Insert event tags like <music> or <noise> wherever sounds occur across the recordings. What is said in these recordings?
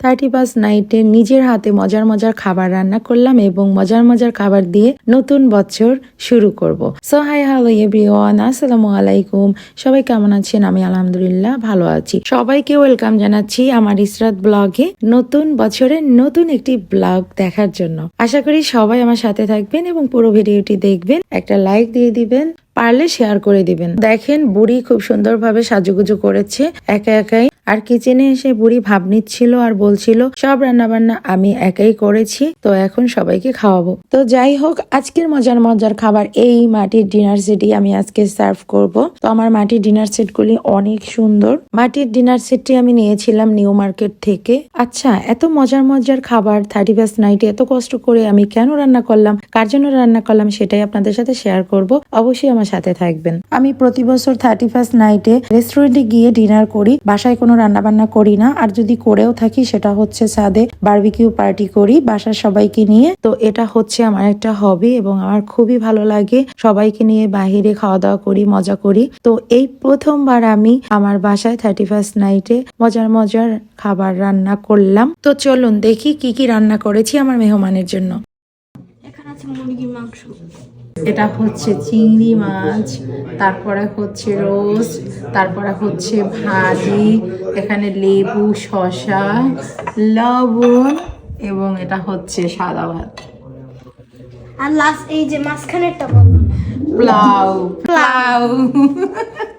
Thirty first নাইটে নিজের হাতে মজার মজার খাবার রান্না করলাম এবং মজার মজার খাবার দিয়ে নতুন বছর শুরু করব। সো হাই হ্যালো এভরিওয়ান আসসালামু আলাইকুম। সবাই কেমন আছেন? আমি আলহামদুলিল্লাহ ভালো আছি। সবাইকে ওয়েলকাম জানাচ্ছি আমার ইসরাত ব্লগে নতুন বছরের নতুন একটি ব্লগ দেখার জন্য। আশা করি সবাই আমার সাথে থাকবেন এবং পুরো ভিডিওটি দেখবেন। একটা লাইক দিয়ে দিবেন। পারলে শেয়ার করে দিবেন। দেখেন বুড়ি খুব সুন্দরভাবে সাজুগুজু করেছে, একা একাই। আর কিচেনে এসে বুড়ি ভাব নিচ্ছিল আর বলছিল, সব রান্না বান্না আমি একাই করেছি, তো এখন সবাইকে খাওয়াবো। তো যাই হোক, আজকের মজার মজার খাবার এই মাটির ডিনার সেটই আমি আজকে সার্ভ করব। তো আমার মাটির ডিনার সেটগুলি অনেক সুন্দর। মাটির ডিনার সেটটি আমি নিয়েছিলাম নিউ মার্কেট থেকে। আচ্ছা এত মজার মজার খাবার থার্টি ফার্স্ট নাইটে এত কষ্ট করে আমি কেন রান্না করলাম, কার জন্য রান্না করলাম সেটাই আপনাদের সাথে শেয়ার করব। অবশ্যই আমার সাথে থাকবেন। আমি প্রতি বছর থার্টি ফার্স্ট নাইটে রেস্টুরেন্টে গিয়ে ডিনার করি বাসায় কোনো রান্না বান্না করি না আর যদি করেও থাকি সেটা হচ্ছে ছাদে বারবিকিউ পার্টি করি বাসার সবাইকে নিয়ে। তো এটা হচ্ছে আমার একটা হবি এবং আমার খুবই ভালো লাগে। সবাইকে নিয়ে বাহিরে খাওয়া দাওয়া করি মজা করি। তো এই প্রথমবার আমি আমার বাসায় থার্টি ফার্স্ট নাইটে মজার মজার খাবার রান্না করলাম। তো চলুন দেখি কি কি রান্না করেছি আমার মেহমানের জন্য। এখানে আছে মুরগির মাংস। এটা হচ্ছে চিংড়ি মাছ তারপরে হচ্ছে রোস্ট তারপরে হচ্ছে ভাজি এখানে লেবু শসা লবণ এবং এটা হচ্ছে সাদা ভাত। আর লাস্ট এই যে মাঝখানেরটা বললাম। প্লাউ প্লাউ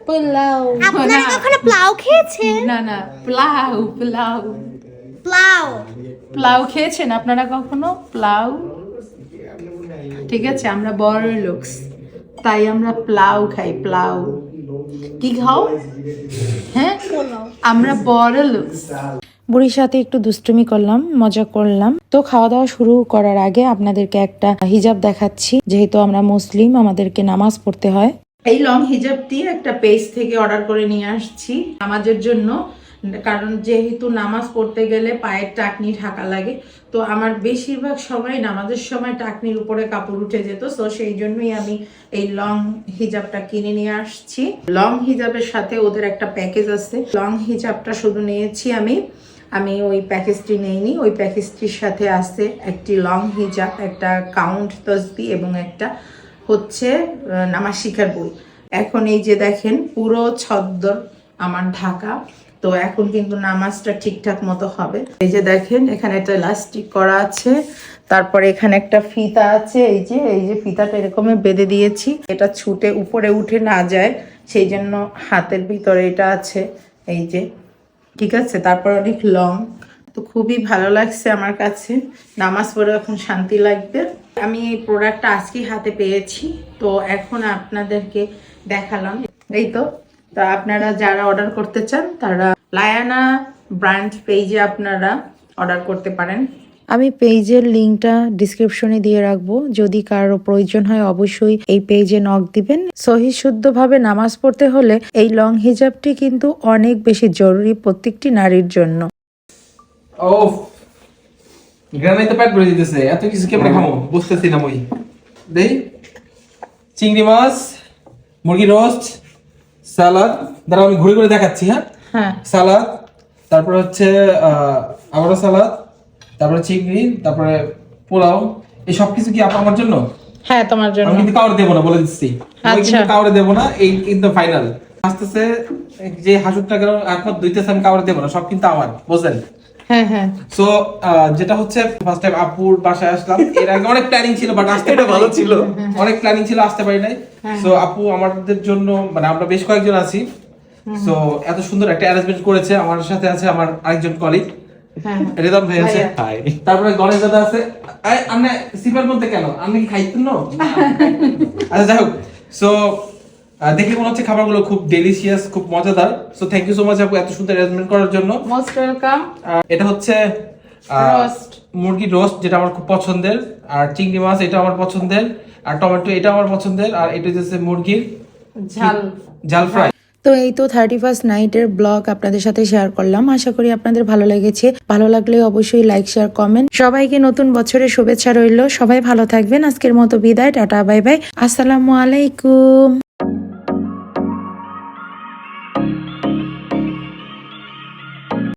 পোলাও। আপনারা কখনো প্লাউ খেয়েছেন? না না প্লাউ প্লাউ প্লাউ প্লাউ খেয়েছেন আপনারা কখনো? প্লাউ ঠিক আছে আমরা বড় লোকস। তাই আমরা প্লাউ খাই প্লাউ। কি খাও? হ্যাঁ? আমরা বড় লোকস। বুড়ির সাথে একটু দুষ্টুমি করলাম মজা করলাম। তো খাওয়া দাওয়া শুরু করার আগে আপনাদেরকে একটা হিজাব দেখাচ্ছি। যেহেতু আমরা মুসলিম আমাদেরকে নামাজ পড়তে হয়। এই লং হিজাবটি একটা পেজ থেকে অর্ডার করে নিয়ে আসছি। নামাজের জন্য কারণ যেহেতু নামাজ পড়তে গেলে পায়ের টাকনি ঢাকা লাগে, তো আমার বেশিরভাগ সময় নামাজের সময় টাকনির উপরে কাপড় উঠে যেত, তো সেই জন্যই আমি এই লং হিজাবটা কিনে নিয়ে আসছি। লং হিজাবের সাথে ওদের একটা প্যাকেজ আছে। লং হিজাবটা শুধু নিয়েছি আমি আমি ওই প্যাকেজটি নেইনি। ওই প্যাকেজটির সাথে আছে একটি লং হিজাব, একটা কাউন্ট তসবি এবং একটা হচ্ছে নামাজ শিখার বই। এখন এই যে দেখেন, পুরো ছদ্দর আমার ঢাকা। তো এখন কিন্তু নামাজটা ঠিকঠাক মতো হবে। এই যে দেখেন, এখানে একটা ইলাস্টিক করা আছে, তারপরে এখানে একটা ফিতা আছে, এই যে এই যে ফিতাটা এরকম বেঁধে দিয়েছি। এটা ছুটে উপরে উঠে না যায়, সেই জন্য হাতের ভিতরে এটা আছে, এই যে, ঠিক আছে? তারপর অনেক লং তো খুবই ভালো লাগছে আমার কাছে। নামাজ পড়ে এখন শান্তি লাগবে। আমি এই প্রোডাক্টটা আজকেই হাতে পেয়েছি, তো এখন আপনাদেরকে দেখালাম। এই তো, তা আপনারা যারা অর্ডার করতে চান, তারা লায়ানা ব্র্যান্ড পেজে আপনারা অর্ডার করতে পারেন। আমি পেজের লিঙ্কটা ডিসক্রিপশনে দিয়ে রাখব। যদি কারও প্রয়োজন হয় অবশ্যই এই পেজে নক দিবেন। সহি শুদ্ধভাবে নামাজ পড়তে হলে এই লং হিজাবটি কিন্তু অনেক বেশি জরুরি প্রত্যেকটি নারীর জন্য। ও গ্রামে তো পেট ভরে দিতেছে এত কিছু কেমনে খামো? বুঝতেছি না মই। দেই চিংড়ি মাছ মুরগি রোস্ট সালাদ দাঁড়াও আমি ঘুরে ঘুরে দেখাচ্ছি হ্যাঁ? হ্যাঁ। সালাদ তারপর হচ্ছে আহ, আবারও সালাদ তারপরে চিংড়ি তারপরে পোলাও এই সব কিছু কি আপা আমার জন্য? হ্যাঁ তোমার জন্য। আমি কিন্তু কাউরে দেবো না বলে দিচ্ছি। আমি আচ্ছা। কিন্তু কাউরে দেবো না এই কিন্তু ফাইনাল আসতেছে যে হাসুরটা গেল এখন দুইতেছে আমি কাউরে দেবো না সব কিন্তু আমার বুঝলেন? হ্যাঁ হ্যাঁ। সো যেটা হচ্ছে ফার্স্ট টাইম আপুর বাসায় আসলাম এর আগে অনেক প্ল্যানিং ছিল বাট আসতে এটা ভালো ছিল। অনেক প্ল্যানিং ছিল আসতে পারি নাই। সো আপু আমাদের জন্য মানে আমরা বেশ কয়েকজন আছি। সো এত সুন্দর একটা অ্যারেঞ্জমেন্ট করেছে আমার সাথে আছে আমার আরেকজন কলিগ হ্যাঁ ভাই আছে। তারপরে গণেশ দাদা আছে। আপনি সিপার বলতে কেন? আপনি কি খাইতেন না? <laughs> আচ্ছা যাই হোক। সো দেখে মনে হচ্ছে খাবারগুলো খুব ডেলিশিয়াস খুব মজাদার। So thank you so much আপু এত সুন্দর অ্যারেঞ্জমেন্ট করার জন্য। মোস্ট ওয়েলকাম এটা হচ্ছে আহ, Roast. মুরগি রোস্ট যেটা আমার খুব পছন্দের। আর চিংড়ি মাছ এটা আমার পছন্দের। আর টমেটো এটা আমার পছন্দের। আর এটা হচ্ছে মুরগির ঝাল। জাল ফ্রাই তো এই তো থার্টি ফার্স্ট নাইটের ব্লগ আপনাদের সাথে শেয়ার করলাম। আশা করি আপনাদের ভালো লেগেছে। ভালো লাগলে অবশ্যই লাইক শেয়ার কমেন্ট সবাইকে নতুন বছরের শুভেচ্ছা রইল। সবাই ভালো থাকবেন। আজকের মতো বিদায়। টাটা বাই বাই আসসালামু আলাইকুম।